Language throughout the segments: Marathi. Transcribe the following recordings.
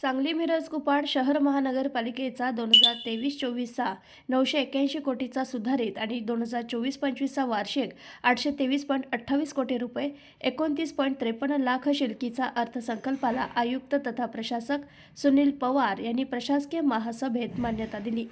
सांगली मिरज कुपाड शहर महानगरपालिकेचा दोन हजार तेवीस चोवीसचा नऊशे एक्क्याऐंशी कोटीचा सुधारित आणि दोन हजार चोवीस पंचवीसचा वार्षिक आठशे तेवीस पॉईंट अठ्ठावीस कोटी रुपये एकोणतीस पॉईंट त्रेपन्न लाख शिल्कीचा अर्थसंकल्पाला आयुक्त तथा प्रशासक सुनील पवार यांनी प्रशासकीय महासभेत मान्यता दिली.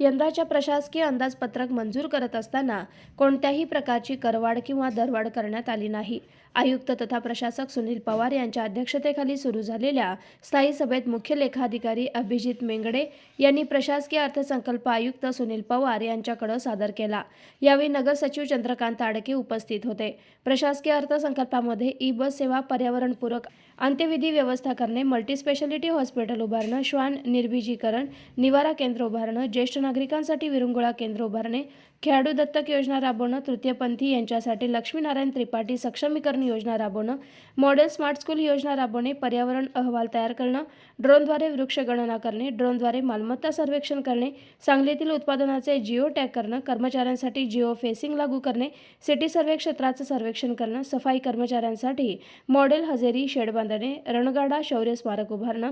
यंदाच्या प्रशासकीय अंदाजपत्रक मंजूर करत असताना कोणत्याही प्रकारची करवाढ किंवा दरवाढ करण्यात आली नाही. आयुक्त तथा प्रशासक सुनील पवार यांच्या अध्यक्षतेखाली सुरू झालेल्या स्थायी सभेत मुख्य लेखाधिकारी अभिजित मेंगडे यांनी प्रशासकीय अर्थसंकल्प आयुक्त सुनील पवार यांच्याकडे सादर केला. यावेळी नगर सचिव चंद्रकांत आडके उपस्थित होते. प्रशासकीय अर्थसंकल्पामध्ये ई बस सेवा पर्यावरणपूरक अंत्यविधी व्यवस्था करणे मल्टीस्पेशालिटी हॉस्पिटल उभारणं श्वान निर्बीजीकरण निवारा केंद्र उभारणं ज्येष्ठ नागरिकांसाठी विरंगुळा केंद्र उभारणे खेळाडू दत्तक योजना राबवणं तृतीयपंथी यांच्यासाठी लक्ष्मीनारायण त्रिपाठी सक्षमीकरण योजना राबवणं मॉडेल स्मार्ट स्कूल योजना राबवणे पर्यावरण अहवाल तयार करणं ड्रोनद्वारे वृक्ष गणना करणे ड्रोनद्वारे मालमत्ता सर्वेक्षण करणे सांगलीतील उत्पादनाचे जिओ टॅग करणं कर्मचाऱ्यांसाठी जिओ फेसिंग लागू करणे सिटी सर्वे क्षेत्राचं सर्वेक्षण करणं सफाई कर्मचाऱ्यांसाठी मॉडेल हजेरी शेड बांधणे रणगाडा शौर्य स्मारक उभारणं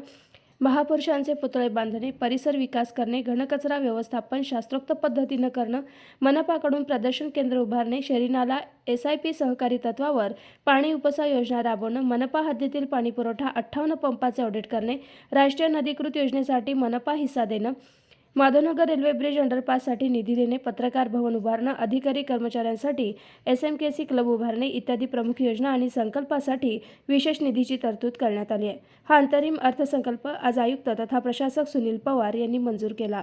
महापुरुषांचे पुतळे बांधणे परिसर विकास करणे घनकचरा व्यवस्थापन शास्त्रोक्त पद्धतीनं करणं मनपाकडून प्रदर्शन केंद्र उभारणे शरीनाला एस आय पी सहकारी तत्वावर पाणी उपसा योजना राबवणं मनपा हद्दीतील पाणीपुरवठा अठ्ठावन्न पंपाचे ऑडिट करणे राष्ट्रीय नदीकृत योजनेसाठी मनपा हिस्सा देणं माधवनगर रेल्वे ब्रिज अंडरपाससाठी निधी देणे पत्रकार भवन उभारणं अधिकारी कर्मचाऱ्यांसाठी S M K C club उभारणे इत्यादी प्रमुख योजना आणि संकल्पासाठी विशेष निधीची तरतूद करण्यात आली आहे. हा अंतरिम अर्थसंकल्प आज आयुक्त तथा प्रशासक सुनील पवार यांनी मंजूर केला.